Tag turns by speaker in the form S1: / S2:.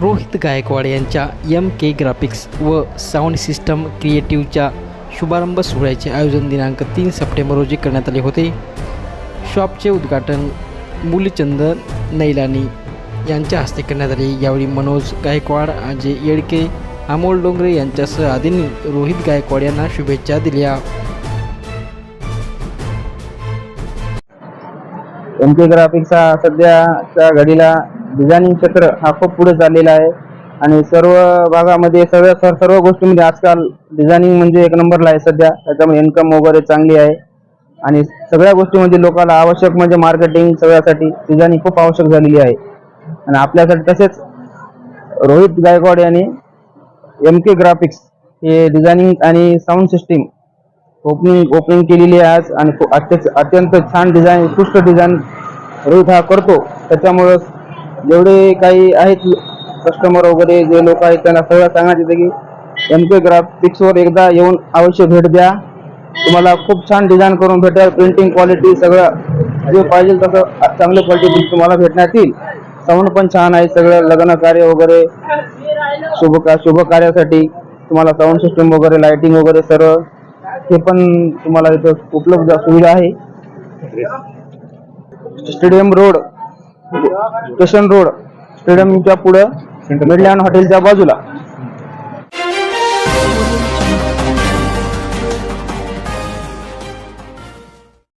S1: रोहित गायकवाड यांच्या M K graphics व sound system क्रिएटिव्हच्या शुभारंभ सोहळ्याचे आयोजन दिनांक तीन सप्टेंबर रोजी करण्यात आले होते. शॉपचे उद्घाटन मूलचंद नैलानी यांच्या हस्ते करण्यात आले. यावेळी मनोज गायकवाड अजय येडके अमोल डोंगरे यांच्यासह आदींनी रोहित गायकवाड यांना शुभेच्छा दिल्या.
S2: एम के ग्राफिक्स हा सध्याच्या घडीला डिझायनिंग क्षेत्र हा खूप पुढे चाललेला आहे. आणि सर्व भागामध्ये सर्व सर सर्व गोष्टीमध्ये आजकाल डिझायनिंग म्हणजे एक नंबरला आहे सध्या. त्याच्यामुळे इन्कम वगैरे चांगली आहे. आणि सगळ्या गोष्टीमध्ये लोकांना आवश्यक म्हणजे मार्केटिंग सगळ्यासाठी डिझायनिंग खूप आवश्यक झालेली आहे. आणि आपल्यासाठी तसेच रोहित गायकवाड यांनी एम के ग्राफिक्स हे डिझायनिंग आणि साऊंड सिस्टीम ओपनिंग ओपनिंग केलेली आहे आज. आणि अत्यंत अत्यंत छान डिझाईन उत्कृष्ट डिझाईन रोहित हा करतो. त्याच्यामुळं जेवढे काही आहेत कस्टमर वगैरे जे लोक आहेत त्यांना सगळं सांगायचं येतं की एम के ग्राफिक्सवर एकदा येऊन अवश्य भेट द्या. तुम्हाला खूप छान डिझाईन करून भेटेल प्रिंटिंग क्वालिटी सगळं. जे पाहिजे तसं चांगल्या क्वालिटी तुम्हाला भेटण्यात येईल. साऊंड पण छान आहे सगळं लग्न कार्य वगैरे. शुभ का शुभ कार्यासाठी तुम्हाला साऊंड सिस्टम वगैरे लाइटिंग वगैरे सर्व हे पण तुम्हाला इथं उपलब्ध सुविधा आहे. स्टेडियम रोड स्टेशन रोड स्टेडियमच्या पुढं मिडलँड हॉटेलच्या बाजूला.